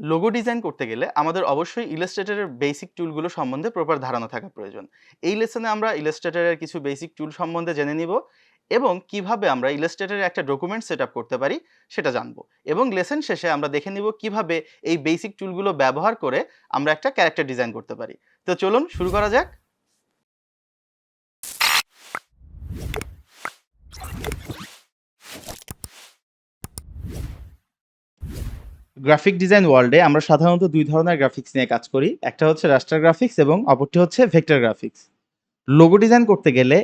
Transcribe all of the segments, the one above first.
Logo design করতে গেলে আমাদের অবশ্যই ইলাস্ট্রেটারের বেসিক টুলগুলো সম্বন্ধে প্রপার ধারণা থাকা প্রয়োজন। এই লেসনে আমরা ইলাস্ট্রেটারের কিছু বেসিক টুল সম্বন্ধে জেনে নিব এবং কীভাবে আমরা ইলাস্ট্রেটারের একটা ডকুমেন্ট সেট করতে পারি সেটা জানব। এবং লেসন শেষে আমরা দেখে নিব কীভাবে এই বেসিক টুলগুলো ব্যবহার করে আমরা একটা ক্যারেক্টার ডিজাইন করতে পারি। তো চলুন শুরু করা যাক। গ্রাফিক ডিজাইন ওয়ার্ল্ডে আমরা সাধারণত দুই ধরনের গ্রাফিক্স নিয়ে কাজ করি। একটা হচ্ছে রাস্টার গ্রাফিক্স এবং অপরটি হচ্ছে ভেক্টর গ্রাফিক্স লোগো ডিজাইন করতে গেলে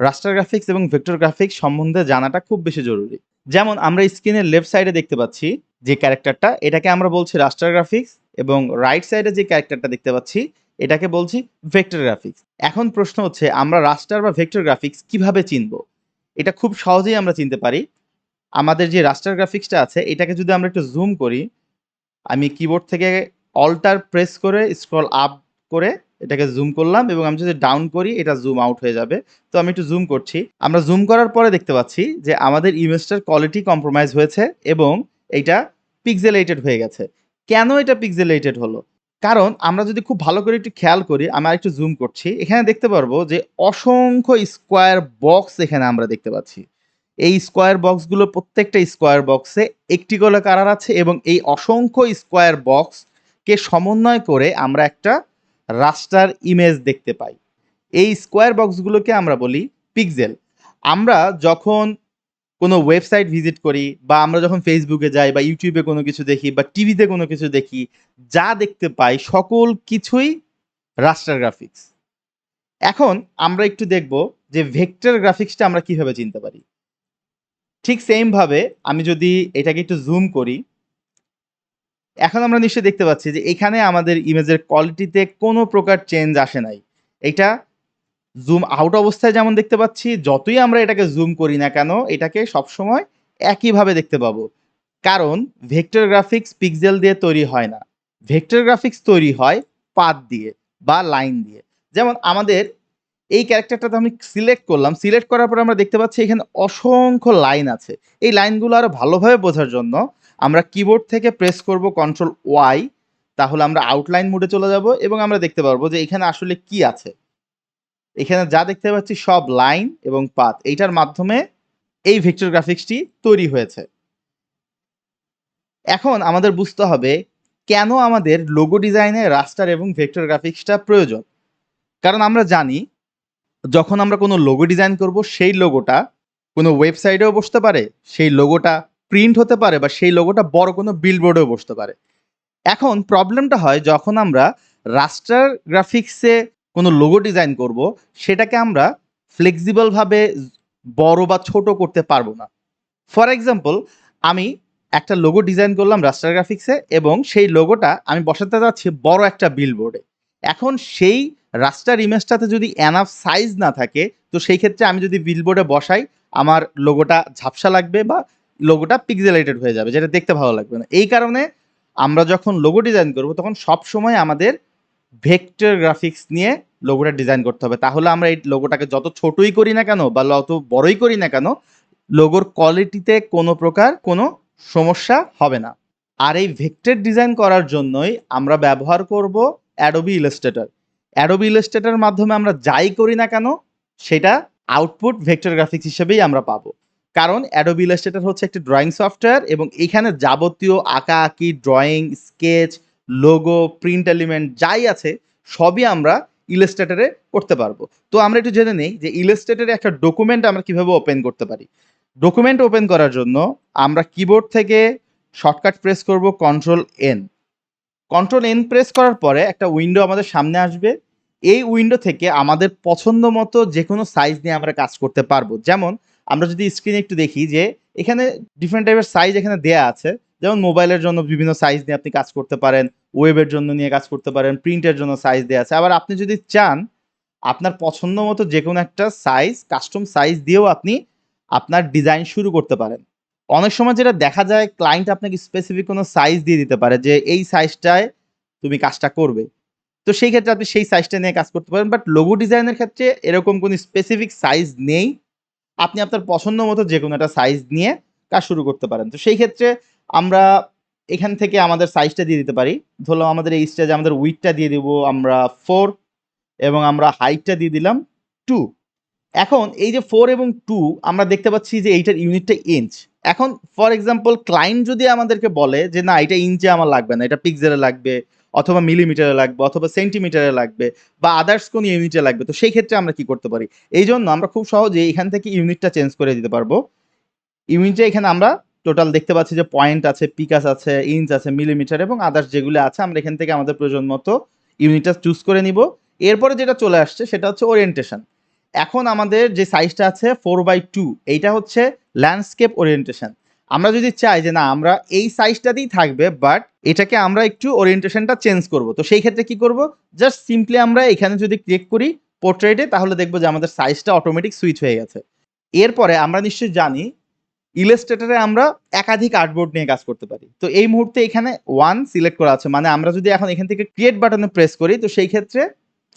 রাস্টার গ্রাফিক্স এবং ভেক্টর গ্রাফিক্স সম্বন্ধে জানাটা খুব বেশি জরুরি। যেমন আমরা স্ক্রিনের লেফট সাইডে দেখতে পাচ্ছি যে ক্যারেক্টারটা এটাকে আমরা বলছি রাস্টার গ্রাফিক্স এবং রাইট সাইডে যে ক্যারেক্টারটা দেখতে পাচ্ছি, এটাকে বলছি ভেক্টর গ্রাফিক্স এখন প্রশ্ন হচ্ছে, আমরা রাস্টার বা ভেক্টর গ্রাফিক্স কীভাবে চিনব? এটা খুব সহজেই আমরা চিনতে পারি। আমাদের যে রাস্টার গ্রাফিক্সটা আছে, এটাকে যদি আমরা একটু জুম করি, আমি কিবোর্ড থেকে অল্টার প্রেস করে স্ক্রল আপ করে এটাকে জুম করলাম এবং আমি যদি ডাউন করি, এটা জুম আউট হয়ে যাবে। তো আমি একটু জুম করছি। আমরা জুম করার পরে দেখতে পাচ্ছি যে আমাদের ইমেজটার কোয়ালিটি কম্প্রোমাইজ হয়েছে এবং এটা পিক্সেলেটেড হয়ে গেছে। কেন এটা পিক্সেলেটেড হলো? কারণ আমরা যদি খুব ভালো করে একটু খেয়াল করি, আমি একটু জুম করছি। এখানে দেখতে পারব যে অসংখ্য স্কোয়ার বক্স এখানে আমরা দেখতে পাচ্ছি। এই স্কোয়ার বক্সগুলো প্রত্যেকটা স্কোয়ার বক্সে একটি করে কালার আছে এবং এই অসংখ্য স্কোয়ার বক্সকে সমন্বয় করে আমরা একটা রাস্টার ইমেজ দেখতে পাই। এই স্কোয়ার বক্সগুলোকে আমরা বলি পিক্সেল আমরা যখন কোনো ওয়েবসাইট ভিজিট করি বা আমরা যখন ফেসবুকে যাই বা ইউটিউবে কোনো কিছু দেখি বা টিভিতে কোনো কিছু দেখি, যা দেখতে পাই সকল কিছুই রাস্টার গ্রাফিক্স এখন আমরা একটু দেখব যে ভেক্টর গ্রাফিক্সটা আমরা কীভাবে চিনতে পারি। ঠিক সেম ভাবে আমি যদি এটাকে একটু জুম করি, এখন আমরা নিশ্চয়ই দেখতে পাচ্ছি যে এখানে আমাদের ইমেজের কোয়ালিটিতে কোনো প্রকার চেঞ্জ আসে নাই। এটা জুম আউট অবস্থায় যেমন দেখতে পাচ্ছি, যতই আমরা এটাকে জুম করি না কেন, এটাকে সবসময় একইভাবে দেখতে পাবো। কারণ ভেক্টর গ্রাফিক্স পিক্সেল দিয়ে তৈরি হয় না। ভেক্টর গ্রাফিক্স তৈরি হয় পাত দিয়ে বা লাইন দিয়ে। যেমন আমাদের এই ক্যারেক্টারটাতে আমি সিলেক্ট করলাম। সিলেক্ট করার পর আমরা দেখতে পাচ্ছি এখানে অসংখ্য লাইন আছে। এই লাইনগুলো আরও ভালোভাবে বোঝার জন্য আমরা কিবোর্ড থেকে প্রেস করব কন্ট্রোল ওয়াই তাহলে আমরা আউটলাইন মোডে চলে যাব এবং আমরা দেখতে পারব যে এখানে আসলে কি আছে। এখানে যা দেখতে পাচ্ছি সব লাইন এবং পাত এইটার মাধ্যমে এই ভেক্টর গ্রাফিক্সটি তৈরি হয়েছে। এখন আমাদের বুঝতে হবে কেন আমাদের লোগো ডিজাইনে রাস্টার এবং ভেক্টর গ্রাফিক্সটা প্রয়োজন। কারণ আমরা জানি যখন আমরা কোনো লোগো ডিজাইন করব, সেই লোগোটা কোনো ওয়েবসাইটেও বসতে পারে, সেই লোগোটা প্রিন্ট হতে পারে বা সেই লোগোটা বড় কোনো বিলবোর্ডেও বসতে পারে। এখন প্রবলেমটা হয় যখন আমরা রাস্টার গ্রাফিক্সে কোনো লোগো ডিজাইন করব, সেটাকে আমরা ফ্লেক্সিবলভাবে বড় বা ছোট করতে পারব না। ফর এক্সাম্পল আমি একটা লোগো ডিজাইন করলাম রাস্টার গ্রাফিক্সে এবং সেই লোগোটা আমি বসাতে যাচ্ছি বড় একটা বিলবোর্ডে এখন সেই রাস্টার ইমেজটাতে যদি এনাফ সাইজ না থাকে, তো সেই ক্ষেত্রে আমি যদি বিলবোর্ডে বসাই, আমার লোগোটা ঝাপসা লাগবে বা লোগোটা পিক্সেলেটেড হয়ে যাবে, যেটা দেখতে ভালো লাগবে না। এই কারণে আমরা যখন লোগো ডিজাইন করব, তখন সব সময় আমাদের ভেক্টর গ্রাফিক্স নিয়ে লোগোটা ডিজাইন করতে হবে। তাহলে আমরা এই লোগোটাকে যত ছোটই করি না কেন, বা যত বড়ই করি না কেন লোগোর কোয়ালিটিতে কোনো প্রকার কোনো সমস্যা হবে না। আর এই ভেক্টর ডিজাইন করার জন্যই আমরা ব্যবহার করব অ্যাডোবি ইলাস্ট্রেটর অ্যাডোবি ইলাস্ট্রেটরের মাধ্যমে আমরা যাই করি না কেন, সেটা আউটপুট ভেক্টর গ্রাফিক্স হিসেবেই আমরা পাবো। কারণ অ্যাডোবি ইলাস্ট্রেটর হচ্ছে একটি ড্রয়িং সফটওয়্যার এবং এখানে যাবতীয় আঁকা, আঁকি drawing sketch logo print element যাই আছে, সবই আমরা ইলাস্ট্রেটরে করতে পারব। তো আমরা একটু জেনে নেই যে ইলাস্ট্রেটরে একটা ডকুমেন্ট আমরা কীভাবে ওপেন করতে পারি। ডকুমেন্ট ওপেন করার জন্য আমরা কিবোর্ড থেকে শর্টকাট প্রেস করব control N control N press করার পরে একটা উইন্ডো আমাদের সামনে আসবে। এই উইন্ডো থেকে আমাদের পছন্দ মতো যে কোনো সাইজ নিয়ে আমরা কাজ করতে পারব। যেমন, আমরা যদি স্ক্রিনে একটু দেখি যে, এখানে ডিফারেন্ট টাইপের সাইজ এখানে দেয়া আছে। যেমন মোবাইলের জন্য বিভিন্ন সাইজ নিয়ে আপনি কাজ করতে পারেন ওয়েবের জন্য নিয়ে কাজ করতে পারেন প্রিন্টের জন্য সাইজ দেওয়া আছে। আবার আপনি যদি চান, আপনার পছন্দ মতো যে কোনো একটা সাইজ কাস্টম সাইজ দিয়েও আপনি আপনার ডিজাইন শুরু করতে পারেন। অনেক সময় যেটা দেখা যায় ক্লায়েন্ট আপনাকে স্পেসিফিক কোনো সাইজ দিয়ে দিতে পারে যে, এই সাইজটায় তুমি কাজটা করবে। তো সেই ক্ষেত্রে আপনি সেই সাইজটা নিয়ে কাজ করতে পারেন বাট লোগো ডিজাইনের ক্ষেত্রে এরকম কোনো স্পেসিফিক সাইজ নেই। আপনি আপনার পছন্দ মতো যে কোনো একটা সাইজ নিয়ে কাজ শুরু করতে পারেন। তো সেই ক্ষেত্রে আমরা এখান থেকে আমাদের সাইজটা দিয়ে দিতে পারি। ধরলাম আমাদের এই স্টেজে আমাদের উইথটা দিয়ে দিব আমরা ফোর এবং আমরা হাইটটা দিয়ে দিলাম টু এখন এই যে ফোর এবং টু আমরা দেখতে পাচ্ছি যে এইটার ইউনিটটা ইঞ্চ এখন ফর এক্সাম্পল ক্লায়েন্ট যদি আমাদেরকে বলে যে, না, এটা ইঞ্চে আমার লাগবে না, এটা পিক্সেলে লাগবে। অথবা মিলিমিটারে লাগবে, অথবা সেন্টিমিটারে লাগবে, বা আদার্স কোন ইউনিটে লাগবে, তো সেই ক্ষেত্রে আমরা কি করতে পারি? এই জন্য আমরা খুব সহজে এখান থেকে ইউনিটটা চেঞ্জ করে দিতে পারব। ইউনিটে এখানে আমরা টোটাল দেখতে পাচ্ছি যে পয়েন্ট আছে পিকাস আছে ইঞ্চ আছে মিলিমিটার এবং আদার্স যেগুলো আছে, আমরা এখান থেকে আমাদের প্রয়োজন মতো ইউনিটটা চুজ করে নিব। এরপরে যেটা চলে আসছে, সেটা হচ্ছে ওরিয়েন্টেশন এখন আমাদের যে সাইজটা আছে ফোর বাই টু এইটা হচ্ছে ল্যান্ডস্কেপ ওরিয়েন্টেশন আমরা যদি চাই যে না, আমরা এই সাইজটাতেই থাকবে বাট এটাকে আমরা একটু ওরিয়েন্টেশনটা চেঞ্জ করব। তো সেই ক্ষেত্রে কি করব? জাস্ট সিম্পলি আমরা এখানে যদি ক্লিক করি পোর্ট্রেটে তাহলে দেখব যে আমাদের সাইজটা অটোমেটিক সুইচ হয়ে গেছে। এরপরে আমরা নিশ্চয়ই জানি ইলাস্ট্রেটরে আমরা একাধিক আর্টবোর্ড নিয়ে কাজ করতে পারি। তো এই মুহূর্তে এখানে ওয়ান সিলেক্ট করা আছে। মানে আমরা যদি এখন এখান থেকে ক্রিয়েট বাটনে প্রেস করি, তো সেই ক্ষেত্রে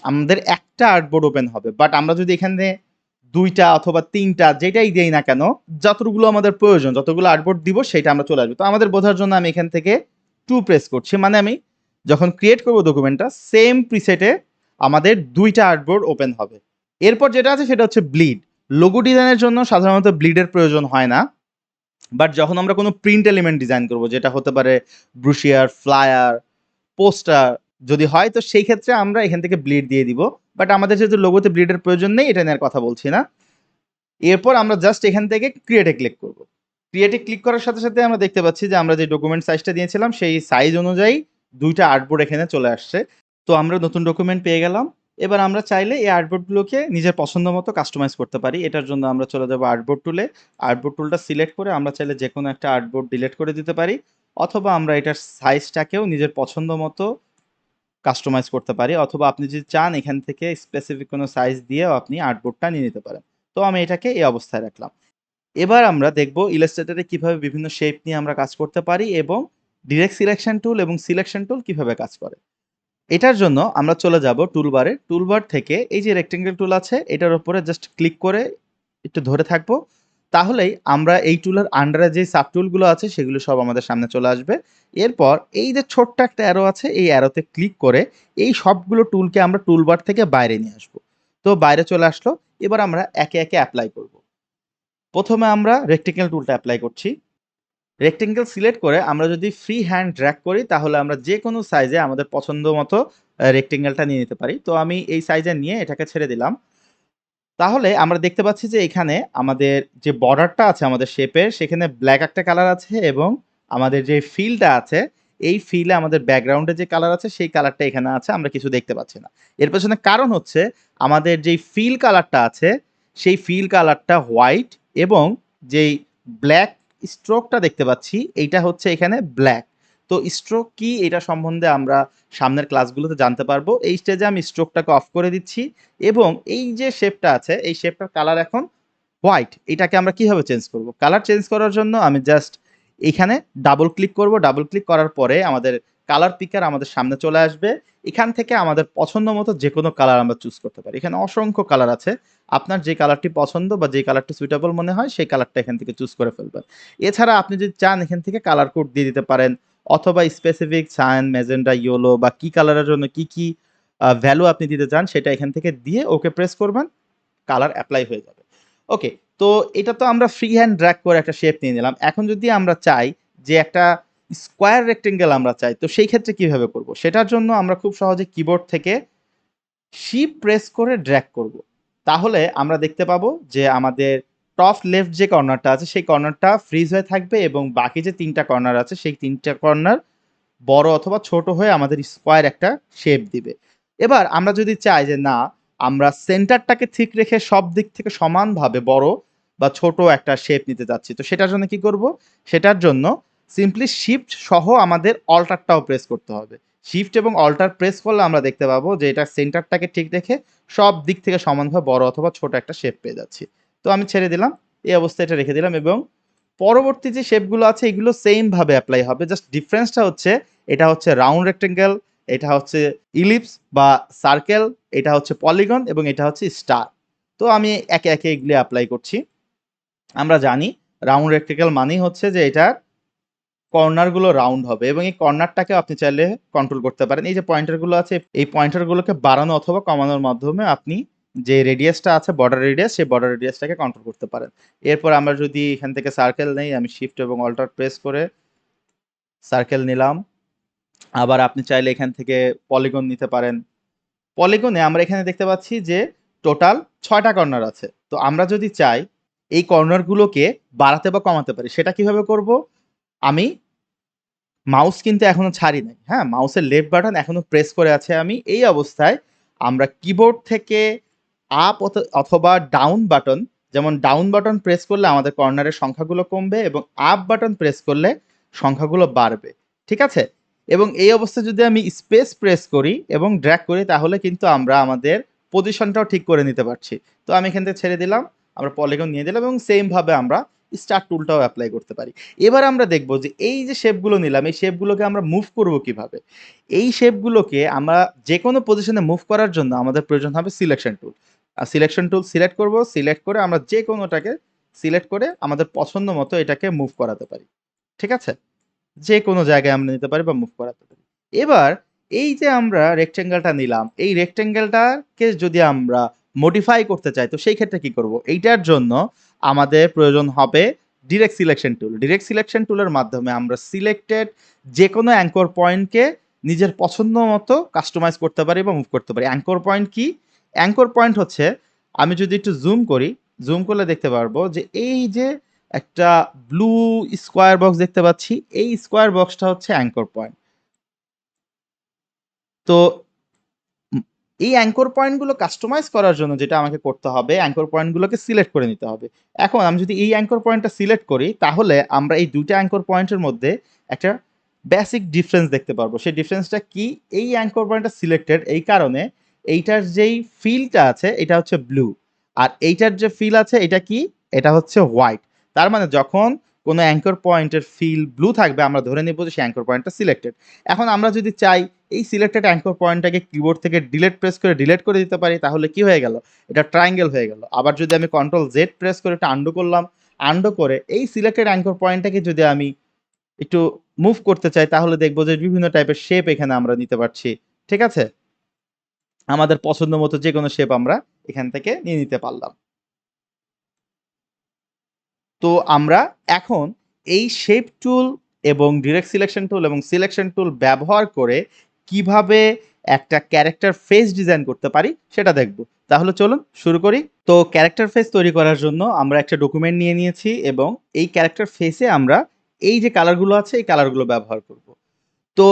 আমাদের একটা আর্টবোর্ড ওপেন হবে। বাট আমরা যদি এখানে দুইটা অথবা তিনটা যেটাই দেই না কেন যতগুলো আমাদের প্রয়োজন, যতগুলো আর্টবোর্ড দিব সেটা আমরা চলে আসবে। তো আমাদের বোঝার জন্য আমি এখান থেকে টু প্রেস করছি। মানে আমি যখন ক্রিয়েট করব ডকুমেন্টটা সেম প্রিসেটে আমাদের দুইটা আর্টবোর্ড ওপেন হবে। এরপর যেটা আছে সেটা হচ্ছে ব্লিড লোগো ডিজাইনের জন্য সাধারণত ব্লিডের প্রয়োজন হয় না। বাট যখন আমরা কোনো প্রিন্ট এলিমেন্ট ডিজাইন করব, যেটা হতে পারে ব্রুশিয়ার ফ্লায়ার পোস্টার যদি হয়, তো সেই ক্ষেত্রে আমরা এখান থেকে ব্লিড দিয়ে দিব। বাট আমাদের যেহেতু লোগোতে ব্রিডের প্রয়োজন নেই, এটা নেওয়ার কথা বলছি না। এরপর আমরা জাস্ট এখান থেকে ক্রিয়েটে ক্লিক করব। ক্রিয়েটে ক্লিক করার সাথে সাথে আমরা দেখতে পাচ্ছি যে আমরা যে ডকুমেন্ট সাইজটা দিয়েছিলাম, সেই সাইজ অনুযায়ী দুইটা আর্টবোর্ড এখানে চলে আসছে। তো আমরা নতুন ডকুমেন্ট পেয়ে গেলাম। এবার আমরা চাইলে এই আর্টবোর্ডগুলোকে নিজের পছন্দ মতো কাস্টমাইজ করতে পারি। এটার জন্য আমরা চলে যাব আর্টবোর্ড টুলে আর্টবোর্ড টুলটা সিলেক্ট করে আমরা চাইলে যে কোনো একটা আর্টবোর্ড ডিলিট করে দিতে পারি। অথবা আমরা এটার সাইজটাকেও নিজের পছন্দ মতো কাস্টমাইজ করতে পারি, অথবা আপনি যদি চান এখান থেকে স্পেসিফিক কোনো সাইজ দিয়েও আপনি আর্টবোর্ডটা নিয়ে নিতে পারেন। তো আমি এটাকে এই অবস্থায় রাখলাম। এবার আমরা দেখব ইলাস্ট্রেটরে কীভাবে বিভিন্ন শেপ নিয়ে আমরা কাজ করতে পারি এবং ডিরেক্ট সিলেকশন টুল এবং সিলেকশন টুল কীভাবে কাজ করে। এটার জন্য আমরা চলে যাব টুলবারে টুলবার থেকে এই যে রেক্টেঙ্গেল টুল আছে, এটার উপরে জাস্ট ক্লিক করে একটু ধরে থাকব। তাহলেই আমরা এই টুলের আন্ডারে যে সাব টুলগুলো আছে, সেগুলো সব আমাদের সামনে চলে আসবে। এরপর এই যে ছোট্ট একটা অ্যারো আছে, এই অ্যারোতে ক্লিক করে এই সবগুলো টুলকে আমরা টুলবার থেকে বাইরে নিয়ে আসব। তো বাইরে চলে আসলো, এবার আমরা একে একে অ্যাপ্লাই করব। প্রথমে আমরা রেক্টেঙ্গেল টুলটা অ্যাপ্লাই করছি। রেক্টেঙ্গেল সিলেক্ট করে আমরা যদি ফ্রি হ্যান্ড ড্র্যাগ করি, তাহলে আমরা যে কোনো সাইজে আমাদের পছন্দ মতো রেক্টেঙ্গেলটা নিয়ে নিতে পারি। তো আমি এই সাইজে নিয়ে এটাকে ছেড়ে দিলাম। তাহলে আমরা দেখতে পাচ্ছি যে এখানে আমাদের যে বর্ডারটা আছে আমাদের শেপের, সেখানে ব্ল্যাক একটা কালার আছে এবং আমাদের যে ফিলটা আছে, এই ফিলে আমাদের ব্যাকগ্রাউন্ডে যে কালার আছে, সেই কালারটা এখানে আছে, আমরা কিছু দেখতে পাচ্ছি না। এর পেছনে কারণ হচ্ছে আমাদের যেই ফিল কালারটা আছে, সেই ফিল কালারটা হোয়াইট এবং যেই ব্ল্যাক স্ট্রোকটা দেখতে পাচ্ছি, এইটা হচ্ছে এখানে ব্ল্যাক তো স্ট্রোক কি? এটা সম্বন্ধে আমরা সামনের ক্লাসগুলোতে জানতে পারব। এই স্টেজে আমি স্ট্রোকটাকে অফ করে দিচ্ছি এবং এই যে শেপটা আছে, এই শেপটার কালার এখন হোয়াইট এটাকে আমরা কীভাবে চেঞ্জ করব? কালার চেঞ্জ করার জন্য আমি জাস্ট এখানে ডাবল ক্লিক করব। ডাবল ক্লিক করার পরে আমাদের কালার পিকার আমাদের সামনে চলে আসবে। এখান থেকে আমাদের পছন্দ মতো যে কোনো কালার আমরা চুজ করতে পারি। এখানে অসংখ্য কালার আছে। আপনার যে কালারটি পছন্দ বা যে কালারটি সুইটেবল মনে হয়, সেই কালারটা এখান থেকে চুজ করে ফেলবেন। এছাড়া আপনি যদি চান এখান থেকে কালার কোড দিয়ে দিতে পারেন। অথবা স্পেসিফিক সায়ান ম্যাজেন্ডা ইয়েলো বা কি কালারের জন্য কি কি ভ্যালু আপনি দিতে চান সেটা এখান থেকে দিয়ে ওকে প্রেস করবেন কালার অ্যাপ্লাই হয়ে যাবে। ওকে তো এটা তো আমরা ফ্রি হ্যান্ড ড্র্যাগ করে একটা শেপ নিয়ে নিলাম। এখন যদি আমরা চাই যে একটা স্কোয়ার রেক্টেঙ্গেল আমরা চাই, তো সেই ক্ষেত্রে কীভাবে করব? সেটার জন্য আমরা খুব সহজে কিবোর্ড থেকে শিপ প্রেস করে ড্র্যাগ করব। তাহলে আমরা দেখতে পাবো যে আমাদের টপ লেফট যে কর্নারটা আছে, সেই কর্নারটা ফ্রিজ হয়ে থাকবে এবং বাকি যে তিনটা কর্নার আছে, সেই তিনটা কর্নার বড় অথবা ছোট হয়ে আমাদের স্কোয়ার একটা শেপ দিবে। এবার আমরা যদি চাই যে না, আমরা সেন্টারটাকে ঠিক রেখে সব দিক থেকে সমানভাবে বড় বা ছোট একটা শেপ নিতে যাচ্ছি, তো সেটার জন্য কি করব? সেটার জন্য সিম্পলি শিফট সহ আমাদের অল্টারটাও প্রেস করতে হবে। শিফট এবং অল্টার প্রেস করলে আমরা দেখতে পাবো যে এটা সেন্টারটাকে ঠিক রেখে সব দিক থেকে সমানভাবে বড় অথবা ছোট একটা শেপ পেয়ে যাচ্ছি। তো আমি ছেড়ে দিলাম, এই অবস্থায় এটা রেখে দিলাম এবং পরবর্তী যে শেপগুলো আছে, এগুলো সেম ভাবে অ্যাপ্লাই হবে। জাস্ট ডিফারেন্সটা হচ্ছে, এটা হচ্ছে রাউন্ড রেক্টেঙ্গেল এটা হচ্ছে ইলিপস বা সার্কেল এটা হচ্ছে পলিগন এবং এটা হচ্ছে স্টার তো আমি একে একে এগুলি অ্যাপ্লাই করছি। আমরা জানি রাউন্ড রেক্টেঙ্গেল মানেই হচ্ছে যে এটার কর্নারগুলো রাউন্ড হবে এবং এই কর্নারটাকে আপনি চাইলে কন্ট্রোল করতে পারেন। এই যে পয়েন্টারগুলো আছে, এই পয়েন্টারগুলোকে বাড়ানো অথবা কমানোর মাধ্যমে আপনি যে রেডিয়াসটা আছে বর্ডার রেডিয়াস সেই বর্ডার রেডিয়াসটাকে কন্ট্রোল করতে পারেন। এরপর আমরা যদি এখান থেকে সার্কেল নেই, আমি শিফট এবং অল্টার প্রেস করে সার্কেল নিলাম। আবার আপনি চাইলে এখান থেকে পলিগন নিতে পারেন। পলিগনে আমরা এখানে দেখতে পাচ্ছি যে টোটাল ছয়টা কর্নার আছে। তো আমরা যদি চাই এই কর্নারগুলোকে বাড়াতে বা কমাতে পারি, সেটা কীভাবে করব? আমি মাউস কিন্তু এখনও ছাড়ি নাই। হ্যাঁ মাউসের লেফট বাটন এখনও প্রেস করে আছে। আমি এই অবস্থায় আমরা কিবোর্ড থেকে আপ অথবা ডাউন বাটন যেমন ডাউন বাটন প্রেস করলে আমাদের কর্নারের সংখ্যাগুলো কমবে এবং আপ বাটন প্রেস করলে সংখ্যাগুলো বাড়বে, ঠিক আছে? এবং এই অবস্থায় যদি আমি স্পেস প্রেস করি এবং ড্র্যাক করি, তাহলে কিন্তু আমরা আমাদের পজিশনটাও ঠিক করে নিতে পারছি। তো আমি এখান থেকে ছেড়ে দিলাম, আমরা পলিগন নিয়ে দিলাম এবং সেমভাবে আমরা স্টার টুলটাও অ্যাপ্লাই করতে পারি। এবার আমরা দেখব যে এই যে শেপগুলো নিলাম, এই শেপগুলোকে আমরা মুভ করব কীভাবে? এই শেপগুলোকে আমরা যে কোনো পজিশনে মুভ করার জন্য আমাদের প্রয়োজন হবে selection tool selection tool select করব সিলেক্ট করে আমরা যে কোনোটাকে সিলেক্ট করে আমাদের পছন্দ মতো এটাকে মুভ করাতে পারি। ঠিক আছে? যে কোনো জায়গায় আমরা নিতে পারি বা মুভ করাতে পারি। এবার এই যে আমরা রেক্টেঙ্গেলটা নিলাম, এই রেক্টেঙ্গেলটাকে যদি আমরা মডিফাই করতে চাই, তো সেই ক্ষেত্রে কি করব? এইটার জন্য আমাদের প্রয়োজন হবে direct selection tool direct selection টুলের মাধ্যমে আমরা সিলেক্টেড যে কোনো অ্যাঙ্কর পয়েন্টকে নিজের পছন্দ মতো কাস্টমাইজ করতে পারি বা মুভ করতে পারি। অ্যাঙ্কর পয়েন্ট কি? অ্যাঙ্কর পয়েন্ট হচ্ছে, আমি যদি একটু জুম করি জুম করলে দেখতে পারব যে এই যে একটা ব্লু স্কোয়ার বক্স দেখতে পাচ্ছি, এই স্কোয়ার বক্সটা হচ্ছে অ্যাঙ্কর পয়েন্ট। তো এই অ্যাঙ্কর পয়েন্টগুলো কাস্টমাইজ করার জন্য যেটা আমাকে করতে হবে, অ্যাঙ্কর পয়েন্টগুলোকে সিলেক্ট করে নিতে হবে। এখন আমি যদি এই অ্যাঙ্কর পয়েন্টটা সিলেক্ট করি, তাহলে আমরা এই দুইটা অ্যাঙ্কর পয়েন্টের মধ্যে একটা বেসিক ডিফারেন্স দেখতে পারব। সেই ডিফারেন্সটা কি? এই অ্যাঙ্কর পয়েন্টটা সিলেক্টেড এই কারণে এইটার যেই ফিলটা আছে, এটা হচ্ছে ব্লু আর এইটার যে ফিল আছে, এটা কি? এটা হচ্ছে হোয়াইট তার মানে যখন কোনো অ্যাঙ্কর পয়েন্টের ফিল ব্লু থাকবে, আমরা ধরে নিব যে সেই অ্যাঙ্কর পয়েন্টটা সিলেক্টেড এখন আমরা যদি চাই এই সিলেক্টেড অ্যাঙ্কর পয়েন্টটাকে কিবোর্ড থেকে ডিলেট প্রেস করে ডিলেট করে দিতে পারি, তাহলে কি হয়ে গেল? এটা ট্রায়াঙ্গেল হয়ে গেল। আবার যদি আমি কন্ট্রোল জেড প্রেস করে এটা আন্ডু করলাম আন্ডু করে এই সিলেক্টেড অ্যাঙ্কর পয়েন্টটাকে যদি আমি একটু মুভ করতে চাই, তাহলে দেখব যে বিভিন্ন টাইপের শেপ এখানে আমরা নিতে পারছি। ঠিক আছে? আমাদের পছন্দ মতো যে কোনো শেপ আমরা এখান থেকে নিয়ে নিতে পারলাম। তো আমরা এখন এই শেপ টুল এবং ডিরেক্ট সিলেকশন টুল এবং সিলেকশন টুল ব্যবহার করে কীভাবে একটা ক্যারেক্টার ফেস ডিজাইন করতে পারি সেটা দেখব। তাহলে চলুন শুরু করি। তো ক্যারেক্টার ফেস তৈরি করার জন্য আমরা একটা ডকুমেন্ট নিয়ে নিয়েছি এবং এই ক্যারেক্টার ফেসে আমরা এই যে কালারগুলো আছে, এই কালারগুলো ব্যবহার করব। তো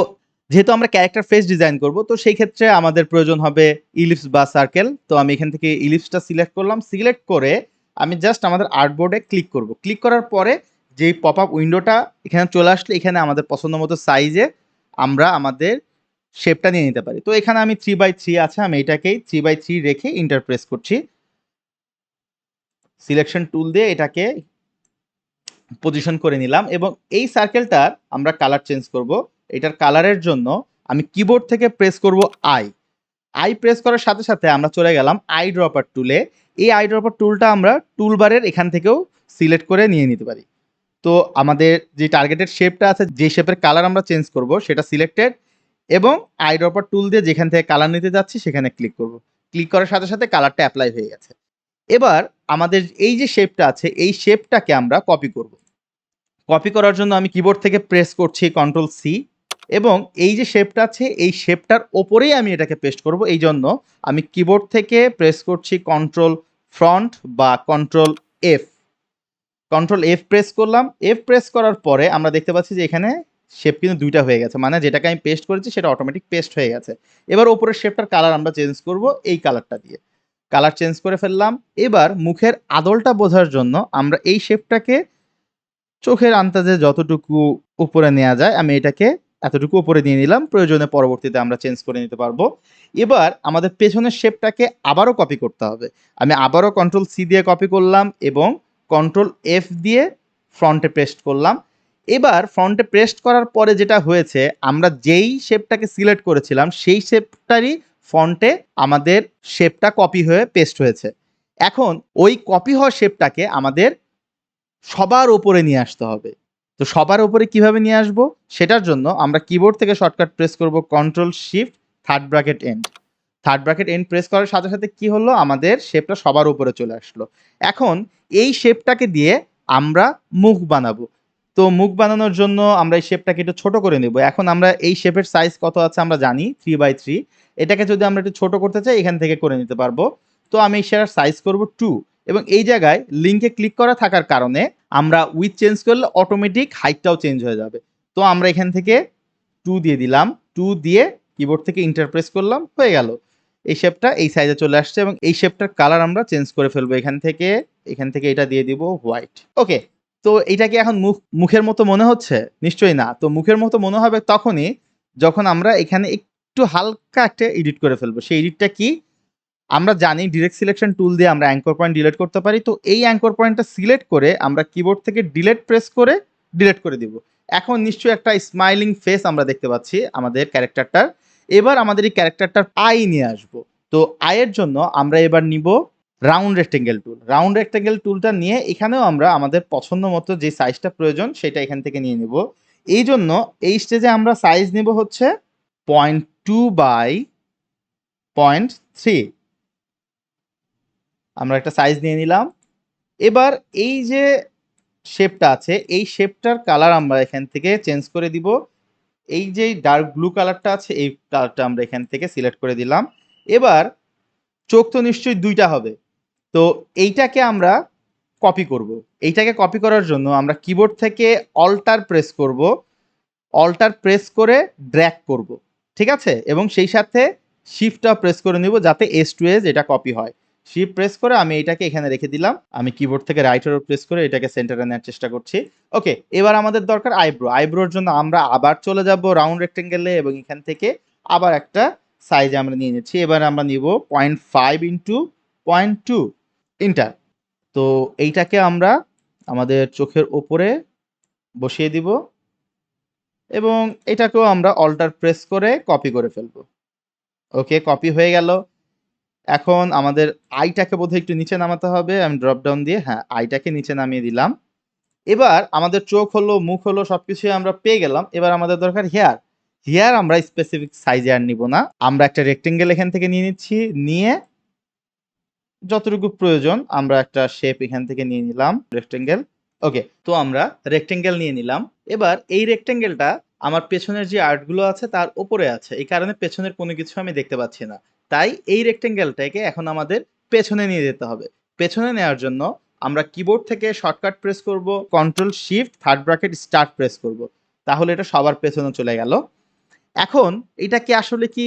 যেহেতু আমরা ক্যারেক্টার ফেস ডিজাইন করব, তো সেই ক্ষেত্রে আমাদের প্রয়োজন হবে ইলিপস বা সার্কেল তো আমি এখান থেকে ইলিপসটা সিলেক্ট করলাম। সিলেক্ট করে আমি জাস্ট আমাদের আর্টবোর্ডে ক্লিক করব। ক্লিক করার পরে যেই পপ আপ উইন্ডোটা এখানে চলে আসলে এখানে আমাদের পছন্দ মতো সাইজে আমরা আমাদের শেপটা নিয়ে নিতে পারি। তো এখানে আমি থ্রি বাই থ্রি আছে, আমি এটাকেই থ্রি বাই থ্রি রেখে ইন্টারপ্রেস করছি। সিলেকশন টুল দিয়ে এটাকে পজিশন করে নিলাম এবং এই সার্কেলটার আমরা কালার চেঞ্জ করব। এটার কালারের জন্য আমি কিবোর্ড থেকে প্রেস করব আই আই প্রেস করার সাথে সাথে আমরা চলে গেলাম আই ড্রপার টুলে এই আই ড্রপার টুলটা আমরা টুলবারের এখান থেকেও সিলেক্ট করে নিয়ে নিতে পারি। তো আমাদের যে টার্গেটেড শেপটা আছে, যে শেপের কালার আমরা চেঞ্জ করব, সেটা সিলেক্টেড এবং আই ড্রপার টুল দিয়ে যেখান থেকে কালার নিতে যাচ্ছি, সেখানে ক্লিক করব। ক্লিক করার সাথে সাথে কালারটা অ্যাপ্লাই হয়ে গেছে। এবার আমাদের এই যে শেপটা আছে, এই শেপটাকে আমরা কপি করব। কপি করার জন্য আমি কিবোর্ড থেকে প্রেস করছি কন্ট্রোল সি এবং এই যে শেপটা আছে, এই শেপটার ওপরেই আমি এটাকে পেস্ট করব। এই জন্য আমি কিবোর্ড থেকে প্রেস করছি কন্ট্রোল ফ্রন্ট বা control F control F press করলাম। এফ প্রেস করার পরে আমরা দেখতে পাচ্ছি যে এখানে শেপ কিন্তু দুইটা হয়ে গেছে। মানে যেটাকে আমি পেস্ট করেছি সেটা অটোমেটিক পেস্ট হয়ে গেছে। এবার ওপরের শেপটার কালার আমরা চেঞ্জ করব এই কালারটা দিয়ে। কালার চেঞ্জ করে ফেললাম। এবার মুখের আদলটা বোঝার জন্য আমরা এই শেপটাকে চোখের আন্দাজে যতটুকু উপরে নেওয়া যায়, আমি এটাকে এতটুকু উপরে নিয়ে নিলাম, প্রয়োজনে পরবর্তীতে আমরা চেঞ্জ করে নিতে পারব। এবার আমাদের পেছনের শেপটাকে আবারও কপি করতে হবে। আমি আবারও কন্ট্রোল সি দিয়ে কপি করলাম এবং কন্ট্রোল এফ দিয়ে ফ্রন্টে পেস্ট করলাম। এবার ফ্রন্টে পেস্ট করার পরে যেটা হয়েছে, আমরা যেই শেপটাকে সিলেক্ট করেছিলাম, সেই শেপটারই ফন্টে আমাদের শেপটা কপি হয়ে পেস্ট হয়েছে। এখন ওই কপি হওয়া শেপটাকে আমাদের সবার ওপরে নিয়ে আসতে হবে। তো সবার উপরে কীভাবে নিয়ে আসব? সেটার জন্য আমরা কিবোর্ড থেকে শর্টকাট প্রেস করব control shift third bracket end third bracket end press করার সাথে সাথে কি হলো? আমাদের শেপটা সবার উপরে চলে আসলো। এখন এই শেপটাকে দিয়ে আমরা মুখ বানাবো। তো মুখ বানানোর জন্য আমরা এই শেপটাকে একটু ছোট করে নেব। এখন আমরা এই শেপের সাইজ কত আছে আমরা জানি থ্রি বাই থ্রি এটাকে যদি আমরা একটু ছোট করতে চাই, এখান থেকে করে নিতে পারব। তো আমি সেটার সাইজ করব টু এবং এই জায়গায় লিঙ্কে ক্লিক করা থাকার কারণে আমরা উইথ চেঞ্জ করলে অটোমেটিক হাইটটাও চেঞ্জ হয়ে যাবে। তো আমরা এখান থেকে টু দিয়ে দিলাম। টু দিয়ে কিবোর্ড থেকে ইন্টারপ্রেস করলাম, হয়ে গেল। এই শেপটা এই সাইজে চলে আসছে এবং এই শেপটার কালার আমরা চেঞ্জ করে ফেলব এখান থেকে। এখান থেকে এটা দিয়ে দিব হোয়াইট ওকে তো এটা কি এখন মুখ, মুখের মতো মনে হচ্ছে? নিশ্চয়ই না। তো মুখের মতো মনে হবে তখনই যখন আমরা এখানে একটু হালকা একটা এডিট করে ফেলব। সেই এডিটটা কি? আমরা জানি ডিরেক্ট সিলেকশন টুল দিয়ে আমরা অ্যাঙ্কর পয়েন্ট ডিলেট করতে পারি। তো এই অ্যাঙ্কর পয়েন্টটা সিলেক্ট করে আমরা কিবোর্ড থেকে ডিলেট প্রেস করে ডিলেট করে দিব। এখন নিশ্চয়ই একটা স্মাইলিং ফেস আমরা দেখতে পাচ্ছি আমাদের ক্যারেক্টারটার এবার আমাদের এই ক্যারেক্টারটার আই নিয়ে আসব। তো আয়ের জন্য আমরা এবার নিব round rectangle tool round rectangle টুলটা নিয়ে এখানেও আমরা আমাদের পছন্দ মতো যে সাইজটা প্রয়োজন সেটা এখান থেকে নিয়ে নিব। এই জন্য এই স্টেজে আমরা সাইজ নিব হচ্ছে point two by point three আমরা একটা সাইজ নিয়ে নিলাম। এবার এই যে শেপটা আছে, এই শেপটার কালার আমরা এখান থেকে চেঞ্জ করে দিব। এই যে ডার্ক ব্লু কালারটা আছে, এই কালারটা আমরা এখান থেকে সিলেক্ট করে দিলাম। এবার চোখ তো নিশ্চয়ই দুইটা হবে। তো এইটাকে আমরা কপি করব। এইটাকে কপি করার জন্য আমরা কিবোর্ড থেকে অল্টার প্রেস করব। অল্টার প্রেস করে ড্র্যাক করব। ঠিক আছে? এবং সেই সাথে শিফটটা প্রেস করে নিব যাতে এস টু এস এটা কপি হয়। শিফট প্রেস করে আমি এটাকে এখানে রেখে দিলাম। আমি কিবোর্ড থেকে রাইটারও প্রেস করে এটাকে সেন্টারে নেওয়ার চেষ্টা করছি। ওকে এবার আমাদের দরকার আইব্রো আইব্রোর জন্য আমরা আবার চলে যাব রাউন্ড রেক্টেঙ্গেলে এবং এখান থেকে আবার একটা সাইজ আমরা নিয়ে নিচ্ছি। এবার আমরা নিব point five into point two enter তো এইটাকে আমরা আমাদের চোখের ওপরে বসিয়ে দিব এবং এটাকেও আমরা অল্টার প্রেস করে কপি করে ফেলব। ওকে কপি হয়ে গেল। এখন আমাদের আইটাকে বোধহয় একটু নিচে নামাতে হবে, আমি ড্রপ ডাউন দিয়ে হ্যাঁ আইটাকে নিচে নামিয়ে দিলাম। এবার আমাদের চোখ হলো, মুখ হলো, সবকিছুই আমরা পেয়ে গেলাম। এবার আমাদের দরকার হেয়ার হেয়ার আমরা স্পেসিফিক সাইজে আর নিব না। আমরা একটা রেক্টেঙ্গেল এখান থেকে নিয়ে নিচ্ছি, নিয়ে যতটুকু প্রয়োজন আমরা একটা শেপ এখান থেকে নিয়ে নিলাম রেক্টেঙ্গেল ওকে তো আমরা রেক্টেঙ্গেল নিয়ে নিলাম। এবার এই রেক্টেঙ্গেলটা আমার পেছনের যে আর্টগুলো আছে, তার উপরে আছে। এই কারণে পেছনের কোনো কিছু আমি দেখতে পাচ্ছি না। তাই এই রেক্টেঙ্গেলটাকে এখন আমাদের পেছনে নিয়ে যেতে হবে। পেছনে নেওয়ার জন্য আমরা কিবোর্ড থেকে শর্টকাট প্রেস করব control shift third bracket start press করব। তাহলে এটা সবার পেছনে চলে গেল। এখন এটা কি আসলে কি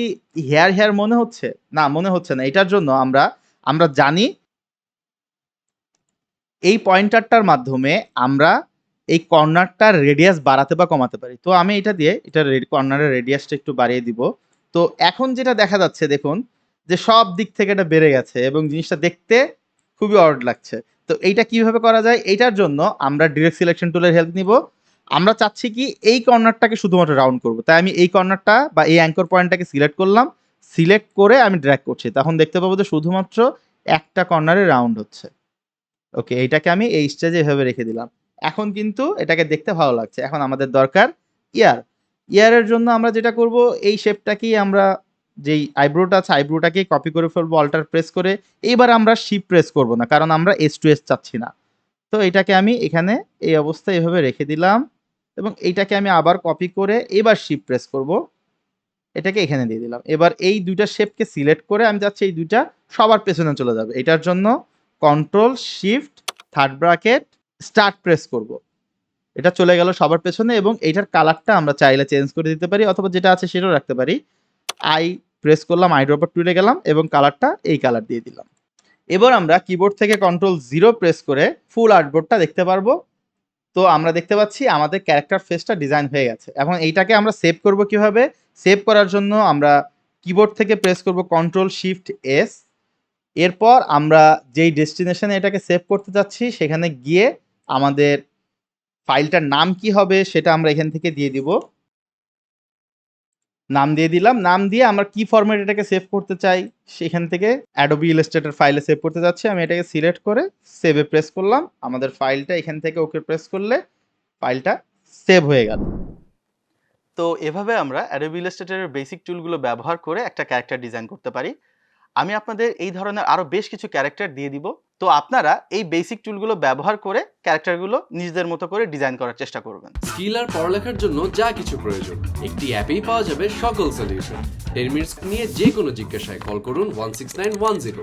হেয়ার হেয়ার মনে হচ্ছে? না, মনে হচ্ছে না। এটার জন্য আমরা আমরা জানি এই পয়েন্টারটার মাধ্যমে আমরা এই কর্নারটার রেডিয়াস বাড়াতে বা কমাতে পারি। তো আমি এটা দিয়ে, এটা কর্নারের রেডিয়াসটা একটু বাড়িয়ে দিব। তো এখন যেটা দেখা যাচ্ছে, দেখুন, যে সব দিক থেকে এটা বেড়ে গেছে এবং জিনিসটা দেখতে খুবই অড লাগছে। তো এইটা কীভাবে করা যায়? এইটার জন্য আমরা ডিরেক্ট সিলেকশন টুলের হেল্প নিব। আমরা চাচ্ছি কি এই কর্নারটাকে শুধুমাত্র রাউন্ড করব। তাই আমি এই কর্নারটা বা এই অ্যাঙ্কর পয়েন্টটাকে সিলেক্ট করলাম। সিলেক্ট করে আমি ড্র্যাগ করছি। তখন দেখতে পাবো যে শুধুমাত্র একটা কর্নারে রাউন্ড হচ্ছে। ওকে এইটাকে আমি এই স্টেজে এভাবে রেখে দিলাম। এখন কিন্তু এটাকে দেখতে ভালো লাগছে। এখন আমাদের দরকার ইয়ার ইয়ারের জন্য আমরা যেটা করব, এই শেপটাকেই আমরা যেই আইব্রোটা আছে আইব্রোটাকেই কপি করে ফেলব অল্টার প্রেস করে। এইবার আমরা শিপ প্রেস করব না, কারণ আমরা এস টু এস চাচ্ছি না। তো এটাকে আমি এখানে এই অবস্থায় এভাবে রেখে দিলাম এবং এইটাকে আমি আবার কপি করে এবার শিপ প্রেস করব। এটাকে এখানে দিয়ে দিলাম। এবার এই দুইটা শেপকে সিলেক্ট করে আমি যাচ্ছি এই দুইটা সবার পেছনে চলে যাবে। এটার জন্য control shift third bracket start press করব। এটা চলে গেল সবার পেছনে এবং এইটার কালারটা আমরা চাইলে চেঞ্জ করে দিতে পারি অথবা যেটা আছে সেটাও রাখতে পারি। আই প্রেস করলাম আই ড্রপার টুলে গেলাম এবং কালারটা এই কালার দিয়ে দিলাম। এবার আমরা কিবোর্ড থেকে কন্ট্রোল জিরো প্রেস করে ফুল আর্টবোর্ডটা দেখতে পারব। তো আমরা দেখতে পাচ্ছি আমাদের ক্যারেক্টার ফেসটা ডিজাইন হয়ে গেছে। এখন এইটাকে আমরা সেভ করব কীভাবে? সেভ করার জন্য আমরা কিবোর্ড থেকে প্রেস করব কন্ট্রোল শিফট এস এরপর আমরা যেই ডেস্টিনেশনে এটাকে সেভ করতে চাচ্ছি সেখানে গিয়ে আমাদের ফাইলটার নাম কি হবে সেটা আমরা এখান থেকে দিয়ে দিব। নাম দিয়ে দিলাম। নাম দিয়ে আমরা কি ফরম্যাট এটাকে সেভ করতে চাই? সেখান থেকে অ্যাডোবি ইলাস্ট্রেটর ফাইলে সেভ করতে যাচ্ছি। আমি এটাকে সিলেক্ট করে সেভে প্রেস করলাম। আমাদের ফাইলটা এখান থেকে ওকে প্রেস করলে ফাইলটা সেভ হয়ে গেল। তো এভাবে আমরা অ্যাডোবি ইলাস্ট্রেটরের বেসিক টুলগুলো ব্যবহার করে একটা ক্যারেক্টার ডিজাইন করতে পারি। আমি আপনাদের এই ধরনের আরও বেশ কিছু ক্যারেক্টার দিয়ে দিব। তো আপনারা এই বেসিক টুলগুলো ব্যবহার করে ক্যারেক্টারগুলো নিজেদের মতো করে ডিজাইন করার চেষ্টা করবেন। স্কিল আর পড়ালেখার জন্য যা কিছু প্রয়োজন, একটি অ্যাপেই পাওয়া যাবে সকল সলিউশন টেন মিনিটস নিয়ে যে কোনো জিজ্ঞাসায় কল করুন one six nine one zero